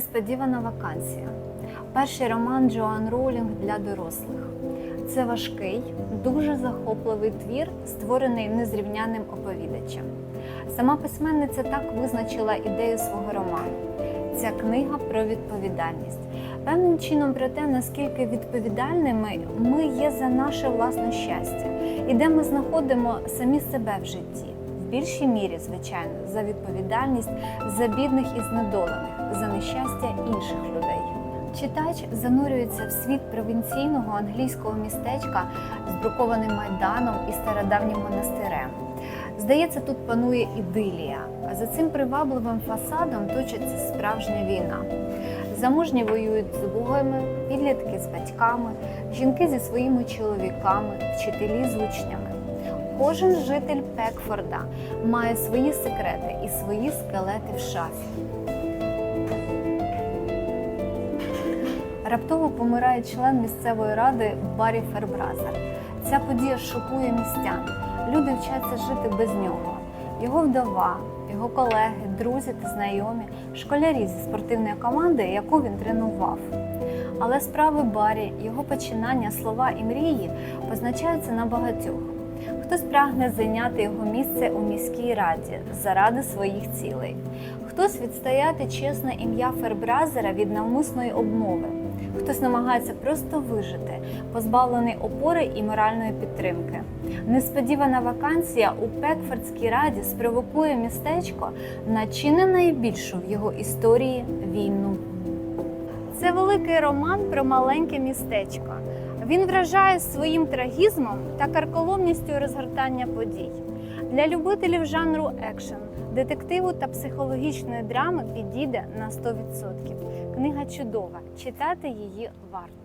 Несподівана вакансія. Перший роман Джоан Роулінг для дорослих. Це важкий, дуже захопливий твір, створений незрівняним оповідачем. Сама письменниця так визначила ідею свого роману. Ця книга про відповідальність. Певним чином про те, наскільки відповідальними ми є за наше власне щастя, і де ми знаходимо самі себе в житті. Більшій мірі, звичайно, за відповідальність за бідних і знедолених, за нещастя інших людей. Читач занурюється в світ провінційного англійського містечка з брукованим майданом і стародавнім монастирем. Здається, тут панує ідилія, а за цим привабливим фасадом точиться справжня війна. Заможні воюють з убогими, підлітки з батьками, жінки зі своїми чоловіками, вчителі з учнями. Кожен житель Пекфорда має свої секрети і свої скелети в шафі. Раптово помирає член місцевої ради Баррі Фербразер. Ця подія шокує містян. Люди вчаться жити без нього. Його вдова, його колеги, друзі та знайомі, школярі зі спортивної команди, яку він тренував. Але справи Баррі, його починання, слова і мрії позначаються на багатьох. Хтось прагне зайняти його місце у міській раді заради своїх цілей. Хтось відстояти чесне ім'я Фербразера від навмисної обмови. Хтось намагається просто вижити, позбавлений опори і моральної підтримки. Несподівана вакансія у Пекфордській раді спровокує містечко на чи не найбільшу в його історії війну. Це великий роман про маленьке містечко. Він вражає своїм трагізмом та карколомністю розгортання подій. Для любителів жанру екшен, детективу та психологічної драми підійде на 100%. Книга чудова, читати її варто.